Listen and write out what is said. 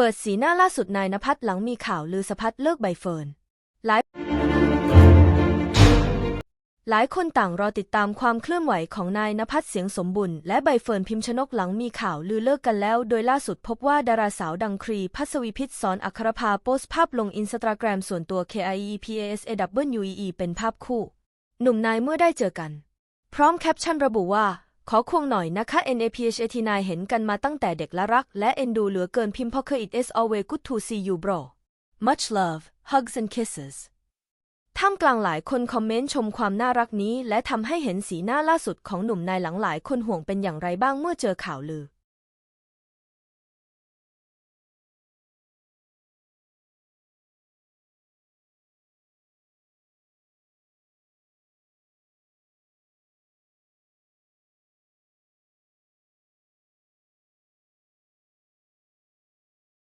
เปิดสีหน้าล่าสุดนายนภัสหลังมีข่าวลือสะพัดเลิกใบเฟิร์นหลายหลายคนต่างรอติดตามความเคลื่อนไหวของนายนภัสเสียงสมบุญและใบเฟิร์นพิมพ์ชนกหลังมีข่าวลือเลิกกันแล้ว โดยล่าสุดพบว่าดาราสาวดังครีพัสวีพิษสอนอัครภาโพสต์ภาพลงอินสตาแกรมส่วนตัว KIEPASAWE เป็นภาพคู่ หนุ่มนายเมื่อได้เจอกัน พร้อมแคปชั่นระบุว่า ขอควงหน่อยนะคะ NAPHAT9 เห็นกันมาตั้งแต่เด็กละรัก และเอ็นดูเหลือเกินพิมพ์พอเคย it is always good to see you bro much love hugs and kisses ท่ามกลางหลายคนคอมเมนต์ชมความน่ารักนี้ และทำให้เห็นสีหน้าล่าสุดของหนุ่มนายหลังหลายคนห่วงเป็นอย่างไรบ้างเมื่อเจอข่าวลือ